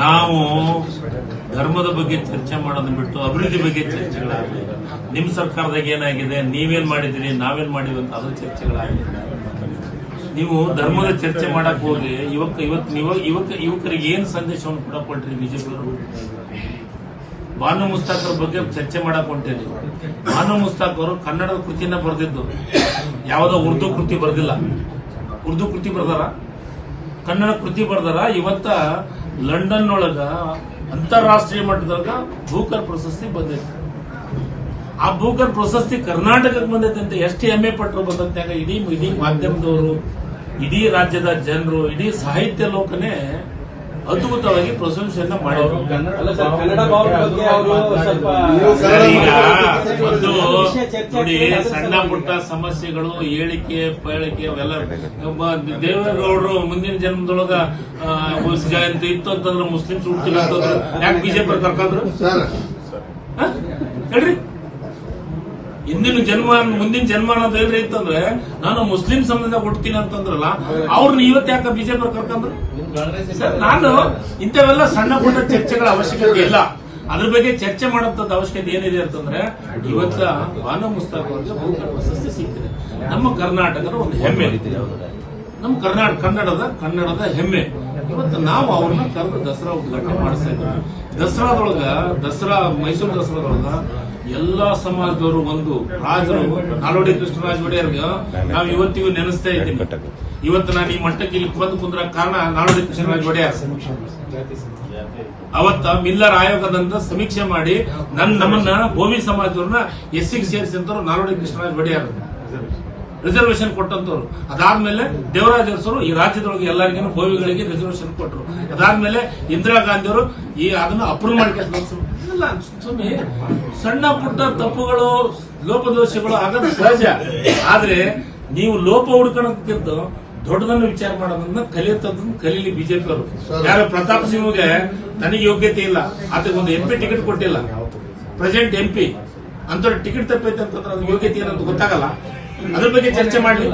ನಾವು ಧರ್ಮದ ಬಗ್ಗೆ ಚರ್ಚೆ ಮಾಡೋದನ್ನ ಬಿಟ್ಟು ಅಭಿವೃದ್ಧಿ ಬಗ್ಗೆ ಚರ್ಚೆಗಳಾಗಲಿ ನಿಮ್ಮ ಸರ್ಕಾರದಾಗ ಏನಾಗಿದೆ, ನೀವೇನ್ ಮಾಡಿದಿರಿ, ನಾವೇನ್ ಮಾಡಿವಿ ಅಂತ ಅದ್ರ ಚರ್ಚೆಗಳಾಗಲಿ. ನೀವು ಧರ್ಮದ ಚರ್ಚೆ ಮಾಡಕ್ ಹೋಗಿ ಯುವಕ ಇವತ್ತು ನೀವು ಯುವಕ, ಯುವಕರಿಗೆ ಏನ್ ಸಂದೇಶವನ್ನು ಕೂಡ ಕೊಟ್ರಿ ಬಿಜೆಪಿಯವರು? ಬಾನು ಮುಸ್ತಾಕ್ ಅವ್ರ ಬಗ್ಗೆ ಚರ್ಚೆ ಮಾಡಕ್ ಹೊಂಟೇರಿ. ಬಾನು ಮುಸ್ತಾಕ್ ಅವರು ಕನ್ನಡದ ಕೃತಿಯನ್ನ ಬರೆದಿದ್ದು. ಯಾವುದೋ ಉರ್ದು ಕೃತಿ ಬರೆದಿಲ್ಲ. ಉರ್ದು ಕೃತಿ ಬರ್ದಾರ? ಕನ್ನಡ ಕೃತಿ ಬರ್ದಾರ ಇವತ್ತ ಲಂಡನ್ ಒಳಗ ಅಂತಾರಾಷ್ಟ್ರೀಯ ಮಟ್ಟದಾಗ ಭೂಕರ್ ಪ್ರಶಸ್ತಿ ಬಂದೈತಿ. ಆ ಭೂಕರ್ ಪ್ರಶಸ್ತಿ ಕರ್ನಾಟಕಕ್ಕೆ ಬಂದೈತೆ ಅಂತ ಎಷ್ಟು ಹೆಮ್ಮೆ ಪಟ್ಟರು ಬಂದಂತಾಗ ಇಡೀ ಇಡೀ ಮಾಧ್ಯಮದವರು, ಇಡೀ ರಾಜ್ಯದ ಜನರು, ಇಡೀ ಸಾಹಿತ್ಯ ಲೋಕನೇ ಅದ್ಭುತವಾಗಿ ಪ್ರಶಂಸೆಯನ್ನ ಮಾಡಿದ್ರು. ನೋಡಿ ಸಣ್ಣ ಪುಟ್ಟ ಸಮಸ್ಯೆಗಳು ಹೇಳಿಕೆ ಪೇಳಿಕೆ ಅವೆಲ್ಲ ಒಬ್ಬ ದೇವೇಗೌಡರು ಮುಂದಿನ ಜನ್ಮದೊಳಗ ಜಯಂತಿ ಇತ್ತು ಅಂತಂದ್ರೆ ಮುಸ್ಲಿಮ್ಸ್ ಹುಟ್ಟಿಲ್ಲ ಅಂತಂದ್ರೆ ಯಾಕೆ ಬಿಜೆಪಿ ಕರ್ಕೊಂಡ್ರು? ಸರ್. ಹೇಳ್ರಿ. ಹಿಂದಿನ ಜನ್ಮ ಮುಂದಿನ ಜನ್ಮ ಅನ್ನೋದು ಹೇಳ್ರಿ ಅಂತಂದ್ರೆ ನಾನು ಮುಸ್ಲಿಂ ಸಮಾಜದಾಗ ಹುಡ್ತೀನಿ ಅಂತಂದ್ರಲ್ಲ ಅವ್ರನ್ನ ಇವತ್ತು ಯಾಕೆ ಬಿಜೆಪಿ ಕರ್ಕಂದ್ರೆ ಸರ್, ನಾನು ಇಂಥವೆಲ್ಲ ಸಣ್ಣ ಪುಟ್ಟ ಚರ್ಚೆಗಳ ಅವಶ್ಯಕತೆ ಇಲ್ಲ. ಅದ್ರ ಬಗ್ಗೆ ಚರ್ಚೆ ಮಾಡೋಂಥದ್ದು ಅವಶ್ಯಕತೆ ಏನಿದೆ ಅಂತಂದ್ರೆ ಇವತ್ತ ಬಾನು ಮುಸ್ತಾಕ್ ಅವರಿಗೆ ಬಹುಕಾಲ ಪ್ರಶಸ್ತಿ ಸಿಕ್ಕಿದೆ. ನಮ್ಮ ಕರ್ನಾಟಕದ ಒಂದು ಹೆಮ್ಮೆ. ನಮ್ಮ ಕರ್ನಾಟಕ ಕನ್ನಡದ ಕನ್ನಡದ ಹೆಮ್ಮೆ. ಇವತ್ತು ನಾವು ಅವ್ರನ್ನ ಕರೆದು ದಸರಾ ಉದ್ಘಾಟನೆ ಮಾಡಿಸ್ತಾ ಇದ್ದೀವಿ. ದಸರಾದೊಳಗ ದಸರಾ ಮೈಸೂರು ದಸರಾದೊಳಗ ಎಲ್ಲಾ ಸಮಾಜದವರು ಒಂದು ರಾಜರು ನಾಲ್ವಡಿ ಕೃಷ್ಣರಾಜ ಒಡೆಯರ್ಗೆ ನಾವು ಇವತ್ತಿಗೂ ನೆನೆಸ್ತಾ ಇದ್ದೀನಿ. ಇವತ್ತು ನಾನು ಈ ಮಟ್ಟಕ್ಕೆ ಇಲ್ಲಿ ಬಂದು ಕುಂದ್ರ ಕಾರಣ ನಾಲ್ವಡಿ ಕೃಷ್ಣರಾಜ ಒಡೆಯರ್ ಅವತ್ತ ಮಿಲ್ಲರ್ ಆಯೋಗದಂತ ಸಮೀಕ್ಷೆ ಮಾಡಿ ನನ್ನ ನಮ್ಮನ್ನ ಭೂಮಿ ಸಮಾಜದವ್ರನ್ನ ಎಸ್ಸಿಗೆ ಸೇರಿಸಿದಂತವ್ರು ನಾಲ್ವಡಿ ಕೃಷ್ಣರಾಜ ಒಡೆಯರ್ ರಿಸರ್ವೇಶನ್ ಕೊಟ್ಟಂತವ್ರು. ಅದಾದ್ಮೇಲೆ ದೇವರಾಜ ಅರಸರು ಈ ರಾಜ್ಯದೊಳಗೆ ಎಲ್ಲರಿಗೂ ಭೋವಿಗಳಿಗೆ ರಿಸರ್ವೇಶನ್ ಕೊಟ್ಟರು ಅದಾದ್ಮೇಲೆ ಇಂದಿರಾ ಗಾಂಧಿ ಅವರು ಈ ಅದನ್ನ ಅಪ್ರೂವ್ ಮಾಡ್ಕೊಂಡು ಇಲ್ಲ ಸುಮ್ಮನೆ ಸಣ್ಣ ಪುಟ್ಟ ತಪ್ಪುಗಳು ಲೋಪದೋಷಗಳು ಆಗೋದು ಸಹಜ. ಆದ್ರೆ ನೀವು ಲೋಪ ಹುಡ್ಕೊಳಕ್ಕಿಂತ ದೊಡ್ಡದನ್ನು ವಿಚಾರ ಮಾಡೋದನ್ನ ಕಲಿಯುತ್ತದನ್ನ ಕಲೀಲಿ ಬಿಜೆಪಿ ಅವರು. ಯಾರು ಪ್ರತಾಪ್ ಸಿಂಹ್ಗೆ ನನಗೆ ಯೋಗ್ಯತೆ ಇಲ್ಲ. ಅದಕ್ಕೆ ಒಂದು ಎಂ ಪಿ ಟಿಕೆಟ್ ಕೊಟ್ಟಿಲ್ಲ. ಪ್ರೆಸೆಂಟ್ ಎಂ ಪಿ ಅಂತ ಟಿಕೆಟ್ ತಪ್ಪೈತೆ ಅಂತಂದ್ರೆ ಅದು ಯೋಗ್ಯತೆ ಏನಂತ ಗೊತ್ತಾಗಲ್ಲ. ಅದ್ರ ಬಗ್ಗೆ ಚರ್ಚೆ ಮಾಡ್ಲಿ